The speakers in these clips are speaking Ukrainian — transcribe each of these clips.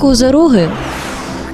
Козороги.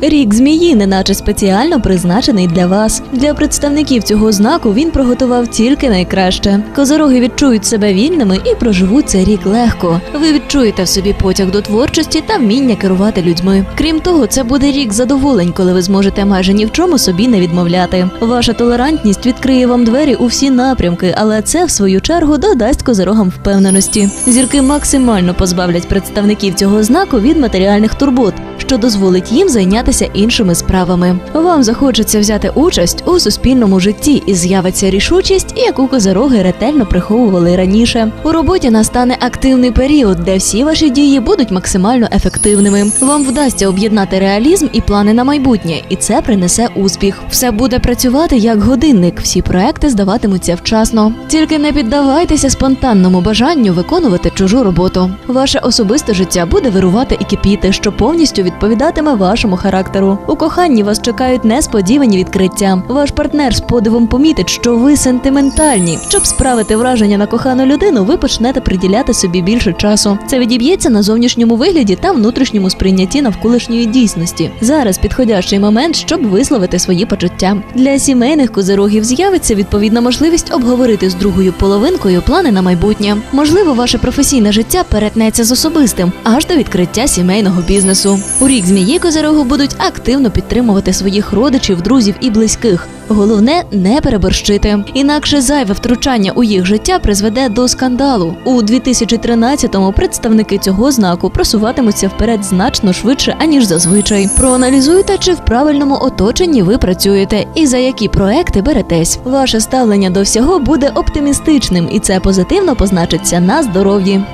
Рік змії, неначе спеціально призначений для вас. Для представників цього знаку він приготував тільки найкраще. Козороги відчують себе вільними і проживуть цей рік легко. Ви відчуєте в собі потяг до творчості та вміння керувати людьми. Крім того, це буде рік задоволень, коли ви зможете майже ні в чому собі не відмовляти. Ваша толерантність відкриє вам двері у всі напрямки, але це в свою чергу додасть козорогам впевненості. Зірки максимально позбавлять представників цього знаку від матеріальних турбот що дозволить їм зайнятися іншими справами. Вам захочеться взяти участь у суспільному житті і з'явиться рішучість, яку козороги ретельно приховували раніше. У роботі настане активний період, де всі ваші дії будуть максимально ефективними. Вам вдасться об'єднати реалізм і плани на майбутнє, і це принесе успіх. Все буде працювати як годинник. Всі проекти здаватимуться вчасно. Тільки не піддавайтеся спонтанному бажанню виконувати чужу роботу. Ваше особисте життя буде вирувати і кипіти, що повністю відповідатиме вашому характеру. У коханні вас чекають несподівані відкриття. Ваш партнер з подивом помітить, що ви сентиментальні. Щоб справити враження на кохану людину, ви почнете приділяти собі більше часу. Це відіб'ється на зовнішньому вигляді та внутрішньому сприйнятті навколишньої дійсності. Зараз підходящий момент, щоб висловити свої почуття. Для сімейних козирогів з'явиться відповідна можливість обговорити з другою половинкою плани на майбутнє. Можливо, ваше професійне життя перетнеться з особистим аж до відкриття сімейного бізнесу. У рік змії козирогу будуть активно підтримувати своїх родичів, друзів і близьких. Головне не переборщити, інакше зайве втручання у їх життя призведе до скандалу. У 2013-му представники цього знаку просуватимуться вперед значно швидше аніж зазвичай. Проаналізуйте, чи в правильному оточенні ви працюєте і за які проекти беретесь. Ваше ставлення до всього буде оптимістичним, і це позитивно позначиться на здоров'ї.